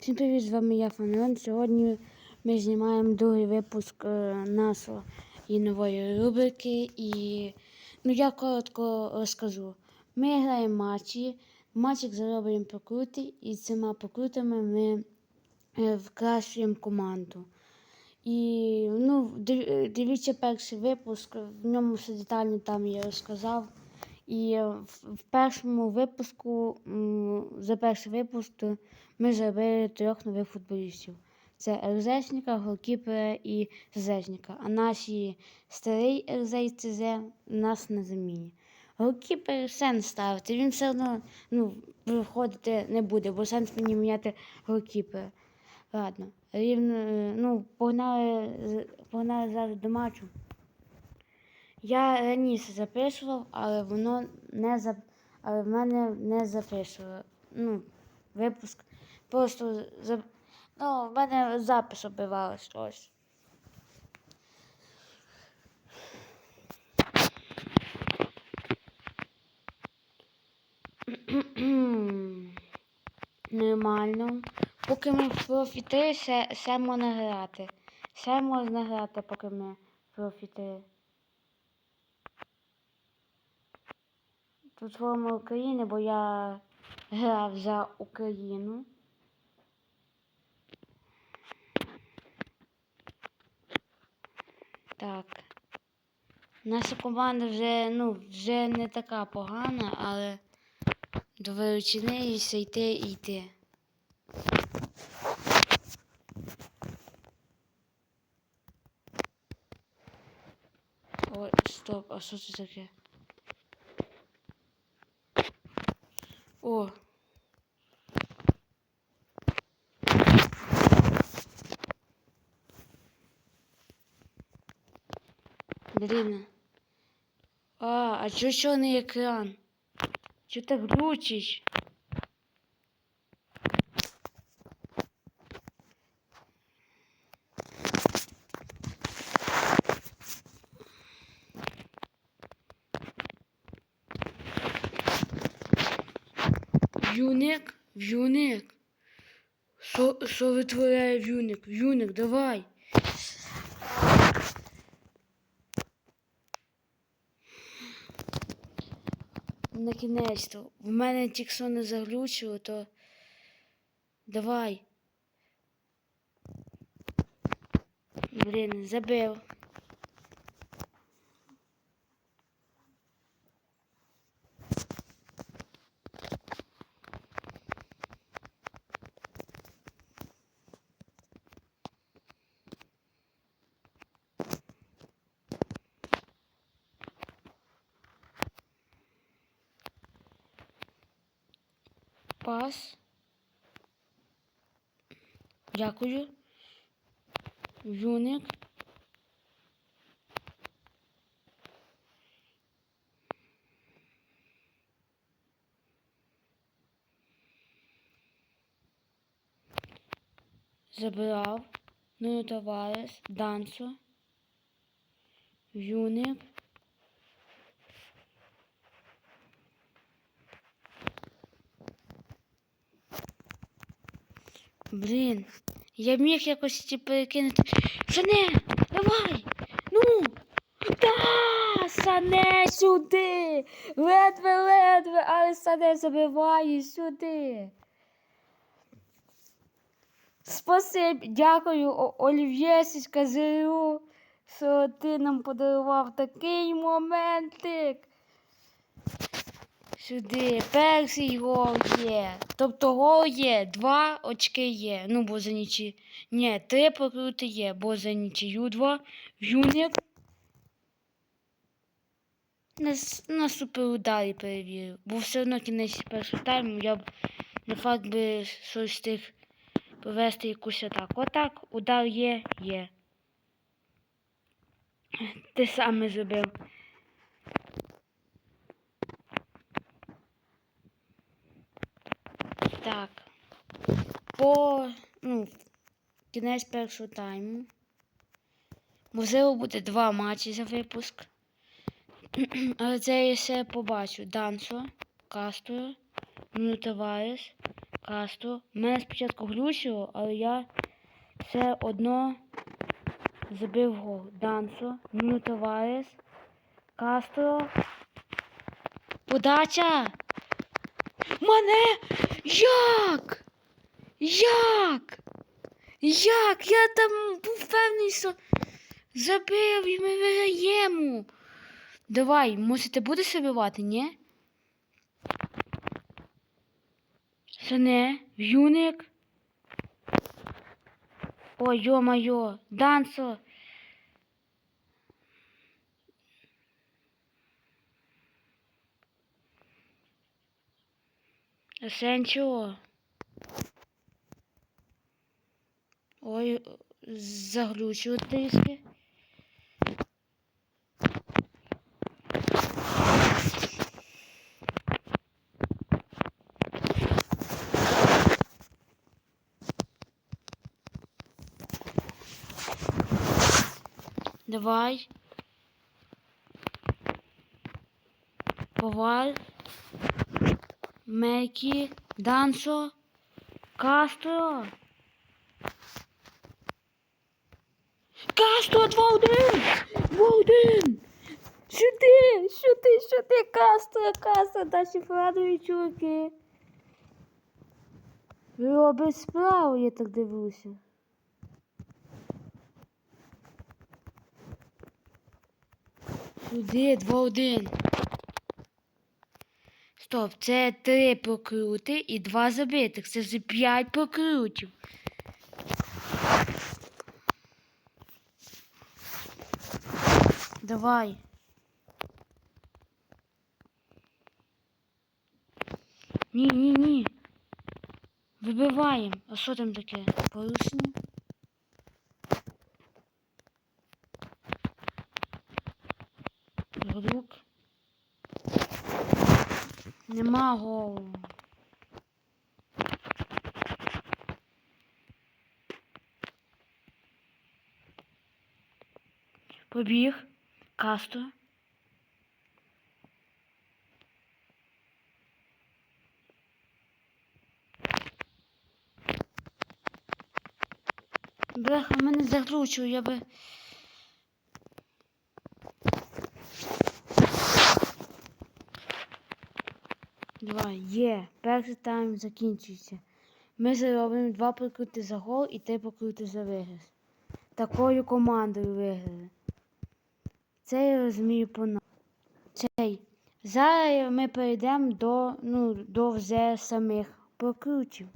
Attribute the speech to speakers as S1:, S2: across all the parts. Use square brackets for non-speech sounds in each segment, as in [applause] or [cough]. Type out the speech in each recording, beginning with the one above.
S1: Всім привіт, з вами я Фанерон. Сьогодні ми знімаємо другий випуск е, нашої нової рубрики. І ну, я коротко розкажу. Ми граємо матчі, в матчах заробляємо покрути, і цими покрутами ми е, вкращуємо команду. І ну, е, дивіться перший випуск, в ньому все детально там я розказав. І в, першому випуску, за перший випуск, ми зробили трьох нових футболістів. Це РЗшника, голкіпера і ЗЗшника. А наші старий РЗ і ЦЗ нас на заміні. Голкіпер сенс ставити, він все одно ну, виходити не буде, бо сенс мені міняти голкіпера. Ладно, рівно, ну, погнали, погнали зараз до матчу. Я раніше записував, але воно не зап... але в мене не записувало. Ну, випуск. Просто за... ну, в мене запис обивало щось. [clears throat] Нормально. Поки ми профіти, ще, ще можна грати. Ще можна грати, поки ми профіти. Тут форма України, бо я грав за Україну. Так. Наша команда вже, ну, вже не така погана, але до виручини йти і йти. Ой, стоп, а що це таке? О. Блін. А, а чо чорний екран? Чо так глючиш? В'юник, в'юник. Що витворяє в'юник? В'юник, давай. На кінець то. В мене тіксо не заглючило, то давай. Блін, забив. Пас. Дякую. Юник. Забрав. Ну, товариш. Дансо. Юник. Блін, я міг якось ті перекинути. Сане, давай! Ну! Да! Сане сюди! Ледве-ледве, але Сане забиває сюди. Спасибі, дякую, Олів'єсічка Зиру, що ти нам подарував такий моментик. Сюди, перший гол є. Тобто гол є, два очки є. Ну, бо за нічі. Ні, три покрути є, бо за нічию два. Юник. На, на суперударі перевірив. Бо все одно кінець першого тайму я б на факт би щось встиг провести якусь атаку. Отак, удар є, є. Ти саме зробив. Так. По ну, кінець першого тайму. Можливо, буде два матчі за випуск. [clears throat] Але це я ще побачу. Дансо, Кастро, Нутаварес, Кастро. Мене спочатку глючило, але я все одно забив гол. Дансо, Нью Таварес, Кастро. Подача! Мене! Як? Як? Як? Я там був певний, що забив і ми виграємо. Давай, може ти будеш забивати, ні? Сане, в'юник. Ой, йо-майо, Дансо. Сенчо. Ой, заглючило трішки. Давай. Поваль. Мекі. Дансо. Кастро. Кастро 2-1! 2-1! Сюди! Сюди, сюди, Кастро, Кастро, наші фрадові чуваки. Робить справу, я так дивлюся. Сюди, 2-1. Стоп, це три покрути і два забитих. Це вже п'ять покрутів. Давай. Ні, ні, ні. Вибиваємо. А що там таке? Порушення? Рук. Нема голу. Побіг. Кастро. Бляха, мене заглючило, я би. Два. Є. Перший тайм закінчується. Ми заробимо два прокрути за гол і три прокрути за виграш. Такою командою виграли. Це я розумію по нам. Цей. Зараз ми перейдемо до, ну, до вже самих прокрутів.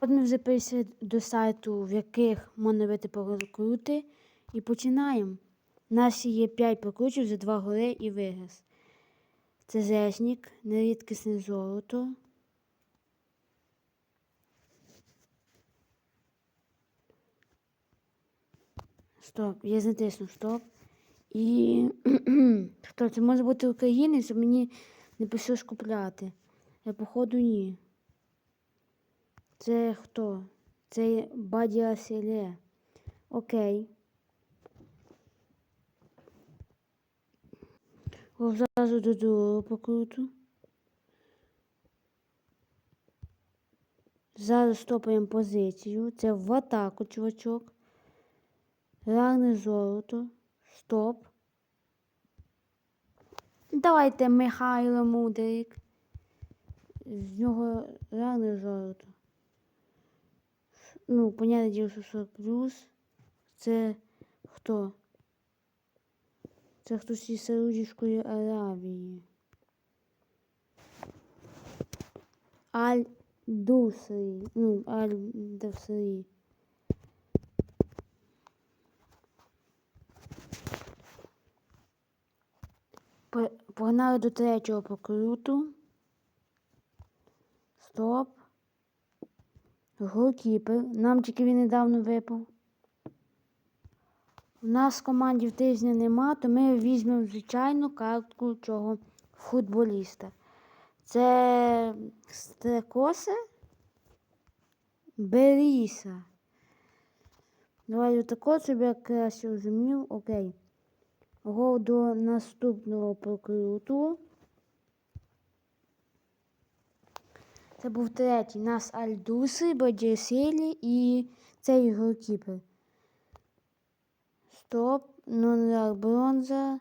S1: От вже до сайту, в яких можна робити прокрути, і починаємо. У нас є 5 прокрутів за 2 гори і виграш. Це зешник, нерідкісне золото. Стоп, я затиснув стоп. І хто [clears throat] це може бути українець, а мені не прийшлось купляти. Я походу ні. Це хто? Це Бадія Селе. Окей. О, Зразу до другого покруту. Зараз стопаємо позицію. Це в атаку, чувачок. Рарне золото. Стоп. Давайте Михайло Мудрик. З нього рарне золото. Ну, понятне діло, що 40 плюс. Це хто? Це хтось із Саудівської Аравії. Аль-Дусрі. Ну, Аль-Дусрі. Погнали до третього покруту. Стоп. Голкіпер. Нам тільки він недавно випав. У нас в команді в тижня нема, то ми візьмемо звичайну картку цього футболіста. Це Стрекоса Беріса. Давай отако, щоб я краще розумів. Окей. Гол до наступного прокруту. Це був третій. Нас Альдуси, Бодірсілі і цей голкіпер. Стоп. Номер бронза.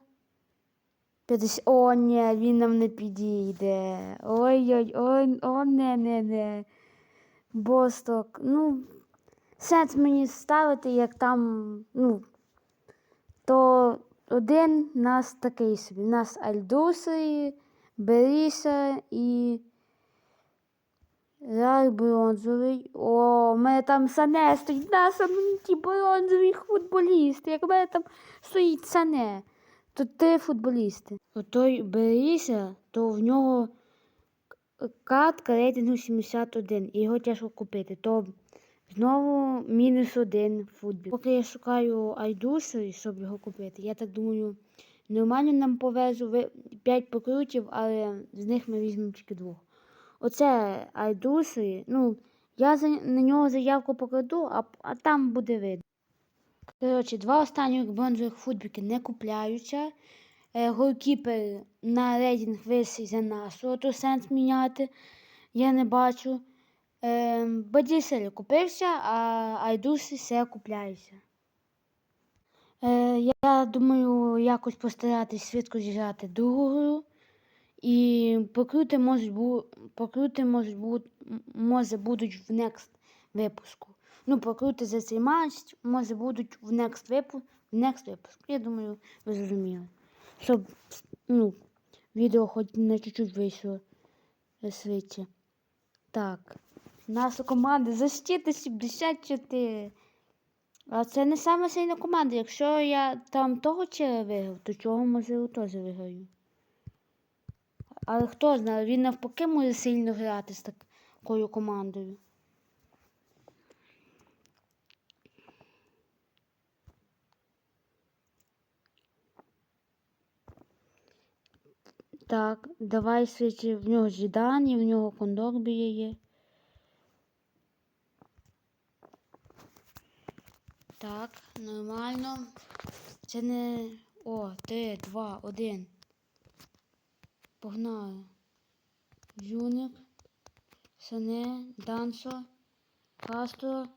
S1: 50. О, ні, він нам не підійде. Ой-ой, ой, о, не, не, не. Босток. Ну, сенс мені ставити, як там, ну, то один нас такий собі. Нас Альдуси, Беріса і. Рай бронзовий. О, у мене там Сане стоїть. На самому ті бронзові футболісти. Як у мене там стоїть Сане. То три футболісти. Отой Беріся, то в нього к- картка рейтингу 71. І його тяжко купити. То знову мінус один футбол. Поки я шукаю Айдуси, щоб його купити, я так думаю, нормально нам повезу 5 покрутів, але з них ми візьмемо тільки двох. Оце Айдуси, ну, я за, на нього заявку покладу, а, а там буде видно. Коротше, два останніх бронзових футбіки не купляються. Е, голкіпер на рейтинг висить за нас, то сенс міняти. Я не бачу. Е, Бадісель купився, а Айдуси все купляються. Е, я думаю, якось постаратись швидко зіграти другу гру. І покрути можуть бу... покрути можуть бу... може будуть в next випуску. Ну, покрути за цей матч, може будуть в next випуск. В next випуск. Я думаю, ви зрозуміли. Щоб ну, відео хоч на чуть-чуть вийшло швидше. Так. Наша команда защита 74. А це не саме сильна команда. Якщо я там того чи виграв, то чого може теж виграю. Але хто знає, він навпаки може сильно грати з такою командою. Так, давай свічі в нього Жідані, в нього Кондорбія є. Так, нормально. Це не. О, три, два, один. Погнали. Юник, Сане, Дансо, Кастро,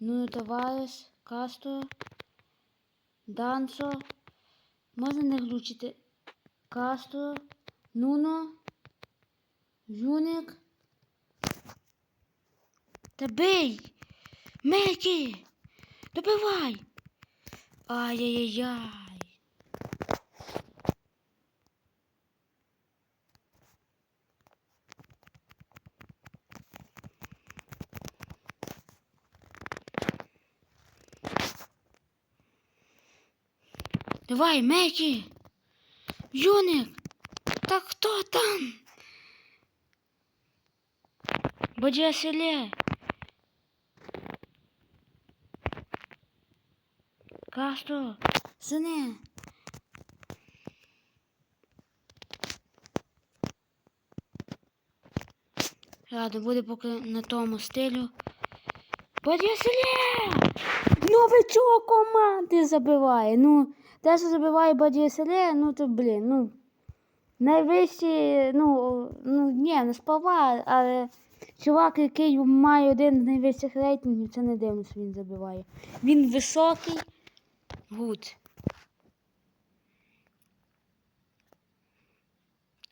S1: Нуно Таварес, Кастро, Дансо. Можна не глючити. Кастро, Нуно, Юник. Та бий! Мекі! Добивай! Ай-яй-яй! Давай, Мекі! Юник! Так хто там? Бодя селе. Кастро, сине. Ладно, буде поки на тому стилю. Бодя селе! Новичок команди забиває. Ну, те, що забиває Бодя селе, ну то блін, ну. Найвищий, ну, ну ні, не спова, але чувак, який має один з найвищих рейтингів, це не дивно, що він забиває. Він високий, гуд.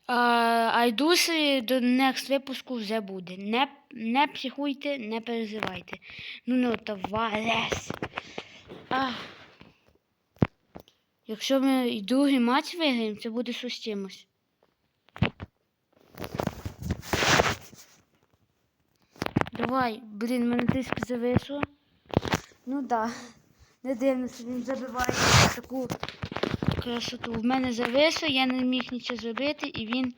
S1: Айдуси до next випуску вже буде. Не, не психуйте, не переживайте. Ну, ну, товариш. А. Якщо ми і другий матч виграємо, це буде щось чимось. Давай, блін, мене тиск зависло. Ну да. Не дивно, що він забиває таку красоту. В мене зависло, я не міг нічого зробити, і він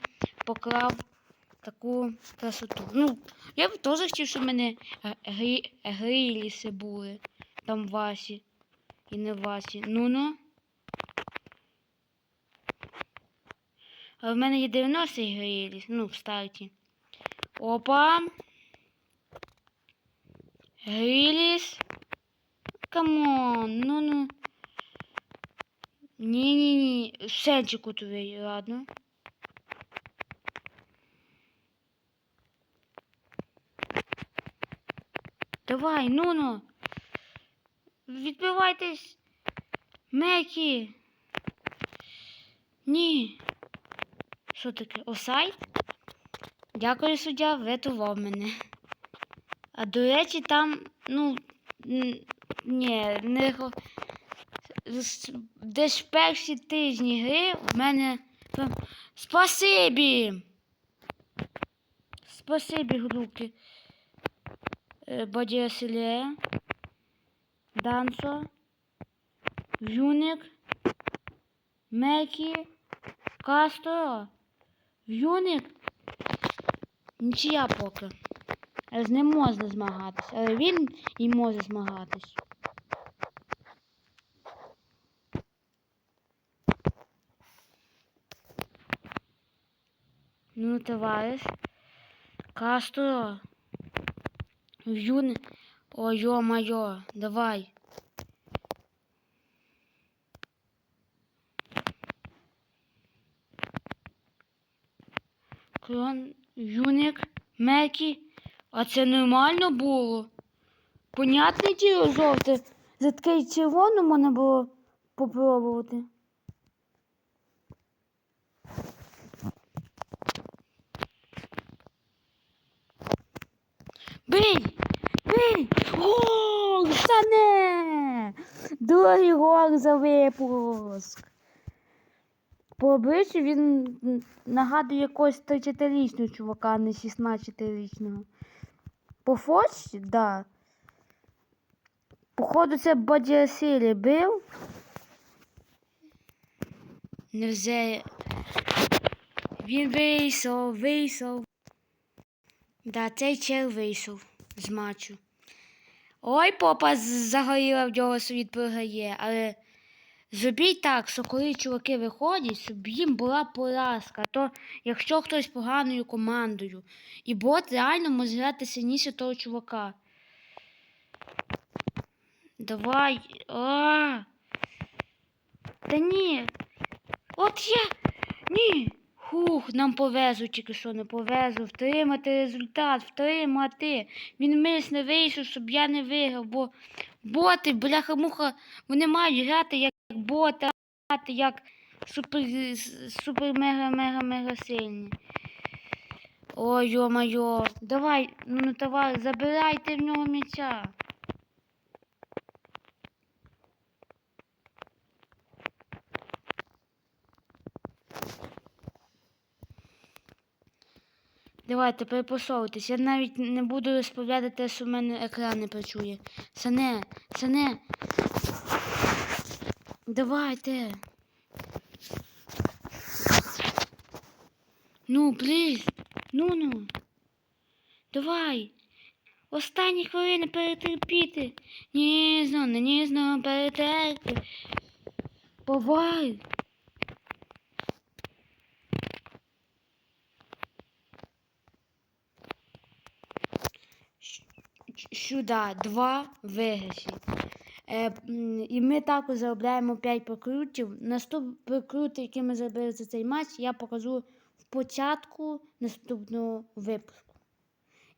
S1: поклав таку красоту. Ну, я б теж хотів, щоб в мене грі... гриліси були. Там Васі. І не Васі. Ну-ну. А в мене є 90 гриліс, ну, в старті. Опа. Гриліс. Камон, ну ну. Ні-ні-ні. Сенчику тобі, ладно. Давай, ну ну. Відбивайтесь. Мекі. Ні. Що таке? Офсайд? Дякую, суддя, врятував мене. А до речі, там, ну, ні, не десь перші тижні гри в мене. прям- Спасибі! Спасибі, групки. Бодіаселе. Дансо. Вюник. Мекі. Кастро. Вюник. Нічия поки. Але з ним можна змагатись. Але він і може змагатись. Ну, товариш. Кастро. Вюн. Ой, ё-моё, давай. Крон, Юник, Мекі. А це нормально було? Понятне діло жовте. За таке й червону можна було попробувати. Бий! Бий! Гол! Стане! Другий гол за випуск. По обличчю він нагадує якогось 34-річного чувака, а не 16-річного. По фотці, да. Походу, це Бодіасилі бив. Невже. Він вийшов, вийшов. Да, цей чел вийшов з матчу. Ой, попа загоріла в нього світ програє, але зробіть так, що коли чуваки виходять, щоб їм була поразка. То якщо хтось поганою командою, і бот реально може грати сильніше того чувака. Давай. А! Та ні. От я. Ні. Хух, нам повезло тільки що не повезло. Втримати результат, втримати. Він мисне вийшов, щоб я не виграв, бо боти, бляха-муха, вони мають грати як боти, грати як супер, супер мега мега мега сильні. Ой, йо-майо, давай, ну товар, забирайте в нього м'яча. Давайте перепосовуйтесь. Я навіть не буду розповідати що в мене екран не працює. Сане, сане. Давайте. Ну, пліз. Ну ну. Давай. Останні хвилини перетерпіти. Ніжно, не ніжно перетерпи. Повай. Сюди два виграші. Е, і ми також заробляємо 5 прокрутів. Наступний прокрут, який ми зробили за цей матч, я покажу в початку наступного випуску.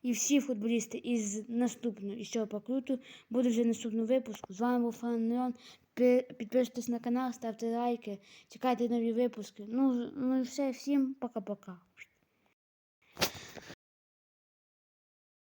S1: І всі футболісти із наступного і цього прокруту будуть вже в наступному випуску. З вами був Фанерон. Підписуйтесь на канал, ставте лайки, чекайте нові випуски. Ну, ну і все, всім пока-пока.